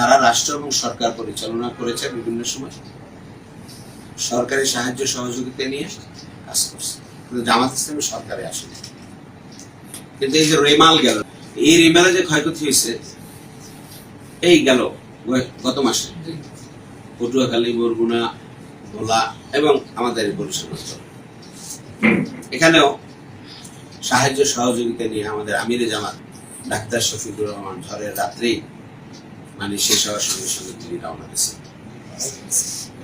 তারা রাষ্ট্র এবং সরকার পরিচালনা করেছে বিভিন্ন সময়। সরকারি সাহায্য সহযোগিতা নিয়ে কাজ করছে। কিন্তু জামাত ইসলামী সরকারে আসেনি। কিন্তু এই যে রেমাল গেল এই রেমালে যে ক্ষয়ক্ষতি হয়েছে এই গেল গত মাসে। পটুয়াখালী বরগুনা ভোলা এবং আমাদের বরিশাল অঞ্চল। এখানেও সাহায্য সহযোগিতা নিয়ে আমাদের আমিরে জামাত ডাক্তার শফিকুর রহমান ঝড়ের রাত্রেই মানে শেষ হওয়ার সঙ্গে সঙ্গে তিনি রওনা দিয়েছেন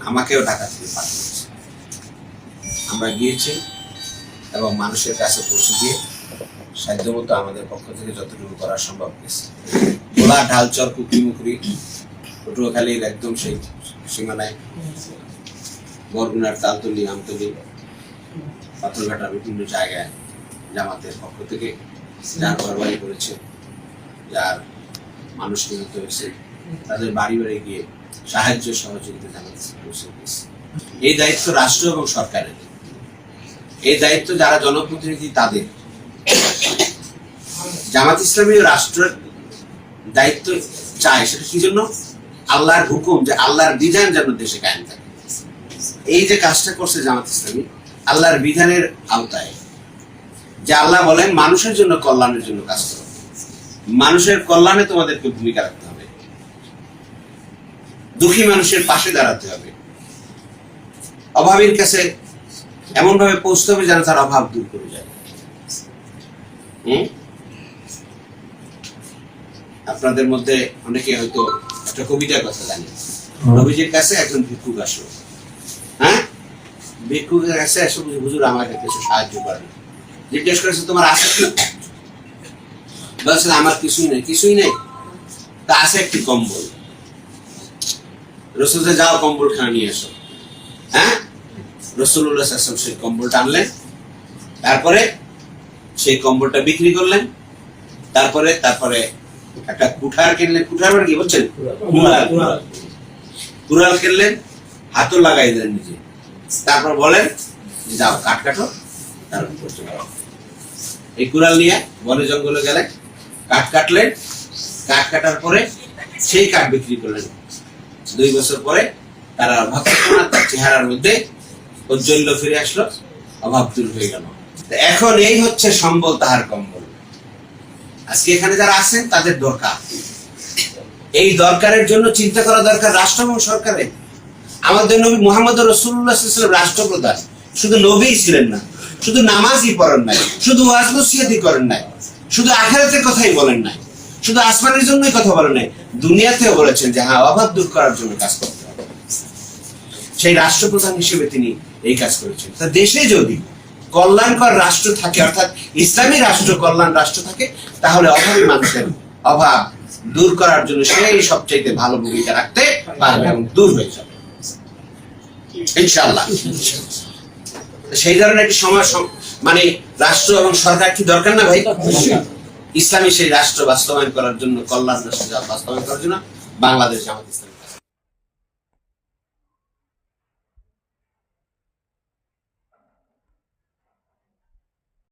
আমাকেও ঢাকা থেকে পাঠিয়েছে। আমরা গিয়েছি এবং মানুষের কাছে পৌঁছে গিয়ে সাধ্যমতো আমাদের পক্ষ থেকে যতটুকু করা সম্ভব হয়েছে। ভোলা ঢালচর কুকরিমুকরি পটুয়াখালীর একদম সেই সীমানায়। বরগুনার তালতলি, আমতলি পাথরঘাটা বিভিন্ন জায়গায় জামাতের পক্ষ থেকে যার ঘরবাড়ি করেছে, যার মানুষ নিহত হয়েছে। তাদের বাড়ি বাড়ি গিয়ে সাহায্য সহযোগিতা জানাতে পৌঁছে দিয়েছে এই দায়িত্ব রাষ্ট্র এবং সরকারের। এই দায়িত্ব যারা জনপ্রতিনিধি, তাদের। জামাত ইসলামী রাষ্ট্রের দায়িত্ব চায়, সেটা কি জন্য? আল্লাহর হুকুম যে আল্লাহর বিধান যেন দেশে কায়েম থাকে। এই যে কাজটা করছে জামাত ইসলামী, আল্লাহর বিধানের আওতায়। যে আল্লাহ বলেন, মানুষের জন্য কল্যাণের জন্য কাজ করো। মানুষের কল্যাণে তোমাদেরকে ভূমিকা রাখতে দুঃখী মানুষের পাশে দাঁড়াতে হবে। অভাবের কাছে এমন ভাবে পৌঁছতে হবে যেন তার অভাব দূর করে যায়। হুম? আপনাদের মধ্যে অনেকে হয়তো একটা কবিতার কথা জানেন। নবীজির কাছে একজন ভিক্ষুক আসলো। হ্যাঁ? ভিক্ষুকের কাছে এসে বলছে, হুজুর আমাকে কিছু সাহায্য করেন জিজ্ঞেস করেছে তোমার আছে কি? বলছে আমার কিছুই নেই কিছুই নেই। তা আছে একটি কম্বল। রসুলতে যাও কম্বল খানা নিয়ে এসো। হ্যাঁ? রসুল্লাহ আসলাম সেই কম্বলটা আনলেন। তারপরে সেই কম্বলটা বিক্রি করলেন। তারপরে তারপরে একটা কুঠার কিনলেন। কুঠার মানে কি বলছেন? কুড়াল। কিনলেন, হাতও লাগাই দিলেন নিজে। তারপর বলেন, যাও, কাঠ কাটো তারপর। এই কুড়াল নিয়ে বনে জঙ্গলে গেলেন, কাঠ কাটলেন। কাঠ কাটার পরে সেই কাঠ বিক্রি করলেন। দুই বছর পরে তারা থাকল তার চেহারার মধ্যে ঔজ্জ্বল্য ফিরে আসলো, অভাব দূর হয়ে গেল। এখন এই হচ্ছে সম্বল তাহার কম্বল। আজকে এখানে যারা আছেন, তাদের দরকার। এই দরকারের জন্য চিন্তা করা দরকার রাষ্ট্র এবং সরকারের আমাদের নবী মোহাম্মদ রসুল্লাহ রাষ্ট্রপ্রধান। শুধু নবী ছিলেন না, শুধু নামাজই পড়েন নাই, শুধু ওয়াজ নসিহতই করেন নাই, শুধু আখেরাতের কথাই বলেন নাই। শুধু আসমানের জন্যই কথা বলেন নাই, দুনিয়াতেও বলেছেন যে হ্যাঁ অভাব দূর করার জন্য কাজ করতে হবে। সেই রাষ্ট্রপ্রধান হিসেবে তিনি এই কাজ করেছেন। তা দেশে যদি কল্যাণকর রাষ্ট্র থাকে, অর্থাৎ ইসলামী রাষ্ট্র কল্যাণ রাষ্ট্র থাকে, তাহলে অভাবী মানুষের অভাব দূর করার জন্য সেই সবচাইতে ভালো ভূমিকা রাখতে পারবে এবং দূর হয়ে যাবে। ইনশাআল্লাহ। সেই ধরনের একটি সমাজ মানে রাষ্ট্র এবং সরকার কি দরকার না ভাই? ইসলামী সেই রাষ্ট্র বাস্তবায়ন করার জন্য কল্যাণ রাষ্ট্র বাস্তবায়ন করার জন্য বাংলাদেশ জামাত ইসলামী।